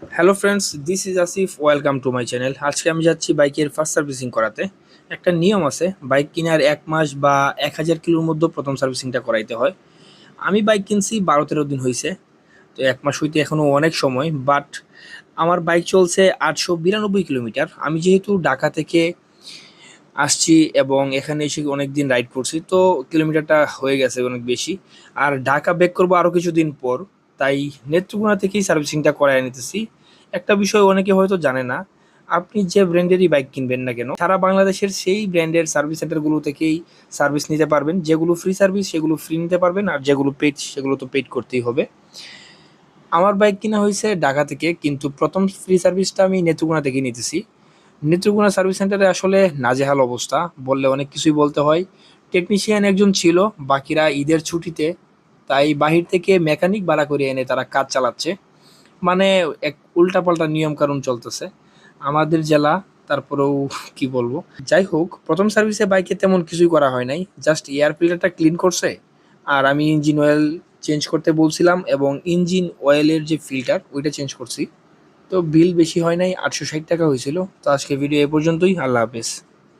Hello friends this is Asif welcome to my channel আজকে আমি যাচ্ছি বাইকের ফার্স্ট সার্ভিসিং করাতে। একটা নিয়ম আছে, বাইক কেনার এক মাস বা এক হাজার কিলোর মধ্যে প্রথম সার্ভিসিংটা করাইতে হয়। আমি বাইক কিনছি বারো তেরো দিন হয়েছে তো এক মাস হইতে এখনও অনেক সময় বাট আমার বাইক চলছে আটশো বিরানব্বই কিলোমিটার। আমি যেহেতু ঢাকা থেকে আসছি এবং এখানে এসে অনেক দিন রাইড করছি, তো কিলোমিটারটা হয়ে গেছে অনেক বেশি। আর ঢাকা ব্যাক করব আরও কিছুদিন পর। তাই নেত্রকোনা থেকেই সার্ভিসিংটা করায় নিতেছি। একটা বিষয় অনেকে হয়তো জানে না, আপনি যে ব্র্যান্ডেরই বাইক কিনবেন না কেন, সারা বাংলাদেশের সেই ব্র্যান্ডের সার্ভিস সেন্টারগুলো থেকেই সার্ভিস নিতে পারবেন। যেগুলো ফ্রি সার্ভিস, সেগুলো ফ্রি নিতে পারবেন, আর যেগুলো পেড সেগুলো তো পেড করতেই হবে। আমার বাইক কিনা হয়েছে ঢাকা থেকে, কিন্তু প্রথম ফ্রি সার্ভিসটা আমি নেত্রকোনা থেকে নিতেছি। নেত্রকোনা সার্ভিস সেন্টারে আসলে নাজেহাল অবস্থা, বললে অনেক কিছুই বলতে হয়। টেকনিশিয়ান একজন ছিল, বাকিরা ঈদের ছুটিতে তাই বাহির থেকে মেকানিক ভাড়া করে এনে তারা কাজ চালাচ্ছে। মানে এক উল্টাপাল্টা নিয়ম কানুন চলতেছে। আমাদের জেলা, তারপরেও কি বলব? যাই হোক, প্রথম সার্ভিসে বাইকে তেমন কিছুই করা হয় নাই। জাস্ট এয়ার ফিল্টারটা ক্লিন করছে। আর আমি ইঞ্জিন অয়েল চেঞ্জ করতে বলছিলাম এবং ইঞ্জিন অয়েলের যে ফিল্টার, ওইটা চেঞ্জ করছি। তো বিল বেশি হয় নাই, আটশো ষাট টাকা হয়েছিল। তো আজকে ভিডিও এ পর্যন্তই। আল্লাহ হাফেজ।